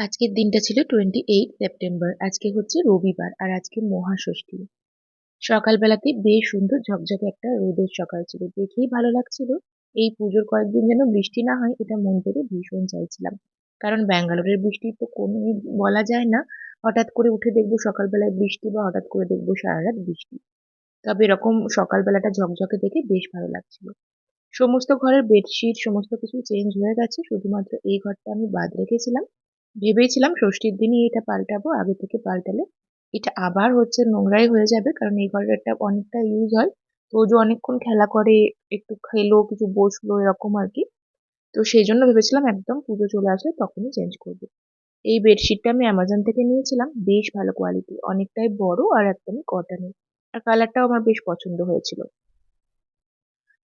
আজকের দিনটা ছিল টোয়েন্টি এইট সেপ্টেম্বর আজকে হচ্ছে রবিবার আর আজকে মহাষষ্ঠী। সকালবেলাতে বেশ সুন্দর ঝকঝকে একটা রোদের সকাল ছিল, দেখেই ভালো লাগছিল। এই পুজোর কয়েকদিন যেন বৃষ্টি না হয়, এটা মন থেকে ভীষণ চাইছিলাম। কারণ ব্যাঙ্গালোরের বৃষ্টি তো কোনো বলা যায় না, হঠাৎ করে উঠে দেখব সকালবেলায় বৃষ্টি বা হঠাৎ করে দেখব সারা রাত বৃষ্টি। তবে এরকম সকালবেলাটা ঝকঝকে দেখে বেশ ভালো লাগছিল। সমস্ত ঘরের বেডশিট সমস্ত কিছু চেঞ্জ হয়ে গেছে, শুধুমাত্র এই ঘরটা আমি বাদ রেখেছিলাম। ভেবেছিলাম ষষ্ঠীর দিনই এটা পাল্টাবো, আগে থেকে পাল্টালে। এটা আবার হচ্ছে নোংরাই হয়ে যাবে, কারণ এই ঘরটা অনেকটা ইউজ হয়। তো যে অনেকক্ষণ খেলা করে, একটু খেলো, কিছু বসল, এরকম আর কি। তো সেই জন্য ভেবেছিলাম একদম পুজো চলে আসলে তখনই চেঞ্জ করব। এই বেডশিটটা আমি অ্যামাজন থেকে নিয়েছিলাম, বেশ ভালো কোয়ালিটি অনেকটাই বড় আর একদমই কটনের আর কালারটাও আমার বেশ পছন্দ হয়েছিল।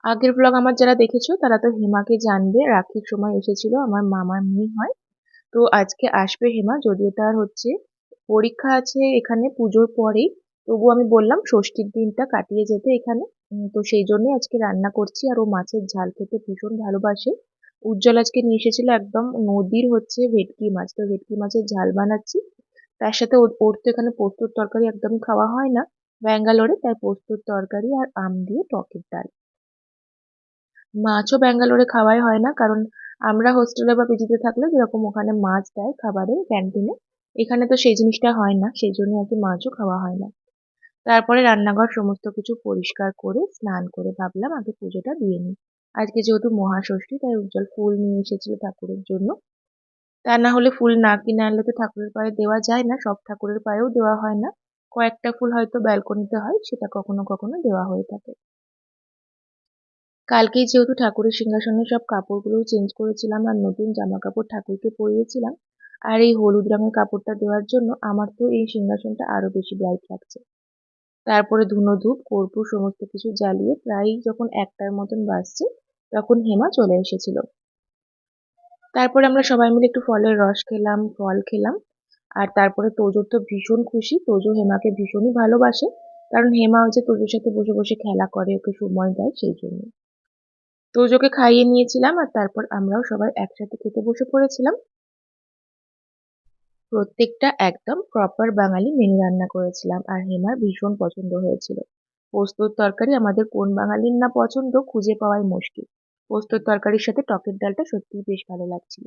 আগের ব্লগ আমার যারা দেখেছ, তারা তো হেমাকে জানবে, রাখির সময় এসেছিল, আমার মামার মেয়ে হয়। তো আজকে আসবে হেমা, যদিও তার হচ্ছে পরীক্ষা আছে এখানে পুজোর পরেই। তবু আমি বললাম ষষ্ঠীর দিনটা কাটিয়ে যেতে এখানে। তো সেই জন্যই আজকে রান্না করছি আর ও মাছের ঝাল খেতে ভীষণ ভালোবাসে। উজ্জ্বল আজকে নিয়ে এসেছিল একদম নদীর হচ্ছে ভেটকি মাছ, তো ভেটকি মাছের ঝাল বানাচ্ছি। তার সাথে ওর তো এখানে পোস্তর তরকারি একদম খাওয়া হয় না, ব্যাঙ্গালোরে, তাই পোস্তর তরকারি আর আম দিয়ে টকের ডাল। মাছও ব্যাঙ্গালোরে খাওয়াই হয় না, কারণ আমরা হোস্টেলে বা পিজিতে থাকলে যেরকম ওখানে মাছ দেয় খাবারে ক্যান্টিনে এখানে তো সেই জিনিসটা হয় না, সেই জন্য আর কি মাছও খাওয়া হয় না। তারপরে রান্নাঘর সমস্ত কিছু পরিষ্কার করে, স্নান করে ভাবলাম আগে পুজোটা দিয়ে নিই। আজকে যেহেতু মহাষষ্ঠী, তাই উজ্জ্বল ফুল নিয়ে এসেছিল ঠাকুরের জন্য। তা না হলে ফুল না কিনে আনলে তো ঠাকুরের পায়ে দেওয়া যায় না, সব ঠাকুরের পায়েও দেওয়া হয় না। কয়েকটা ফুল হয়তো ব্যালকনিতে হয়, সেটা কখনো কখনো দেওয়া হয়ে থাকে। কালকেই যেহেতু ঠাকুরের সিংহাসনের সব কাপড়গুলো চেঞ্জ করেছিলাম আর নতুন জামা কাপড় ঠাকুরকে পরিয়েছিলাম, আর এই হলুদ রঙের কাপড়টা দেওয়ার জন্য আমার তো এই সিংহাসনটা আরও বেশি ব্রাইট লাগছে। তারপরে ধুনো ধূপ, কর্পূর সমস্ত কিছু জ্বালিয়ে প্রায় যখন একটার মতন বাজছে, তখন হেমা চলে এসেছিল। তারপরে আমরা সবাই মিলে একটু ফলের রস খেলাম, ফল খেলাম, আর তারপরে তোজোর তো ভীষণ খুশি, তোজো হেমাকে ভীষণই ভালোবাসে, কারণ হেমা হচ্ছে তোজোর সাথে বসে বসে খেলা করে, ওকে সময় দেয় সেই জন্য তোজোকে খাইয়ে নিয়েছিলাম আর তারপর আমরাও সবাই একসাথে খেতে বসে পড়েছিলাম। প্রত্যেকটা একদম প্রপার বাঙালি মেনু রান্না করেছিলাম আর হেমার ভীষণ পছন্দ হয়েছিল। পোস্তর তরকারি আমাদের কোন বাঙালির না পছন্দ খুঁজে পাওয়াই মুশকিল। পোস্তর তরকারির সাথে টকের ডালটা সত্যিই বেশ ভালো লাগছিল।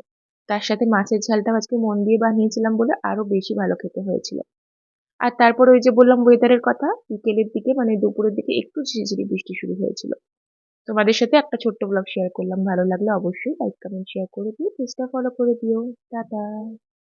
তার সাথে মাছের ঝালটা আজকে মন দিয়ে বানিয়েছিলাম বলে আরও বেশি ভালো খেতে হয়েছিল। আর তারপর ওই যে বললাম ওয়েদারের কথা, বিকেলের দিকে মানে দুপুরের দিকে একটু ঝিরিঝিরি বৃষ্টি শুরু হয়েছিল। তোমাদের সাথে একটা ছোট্ট ব্লগ শেয়ার করলাম, ভালো লাগলে অবশ্যই লাইক কমেন্ট শেয়ার করে দিও। পেজটা ফলো করে দিও। টাটা।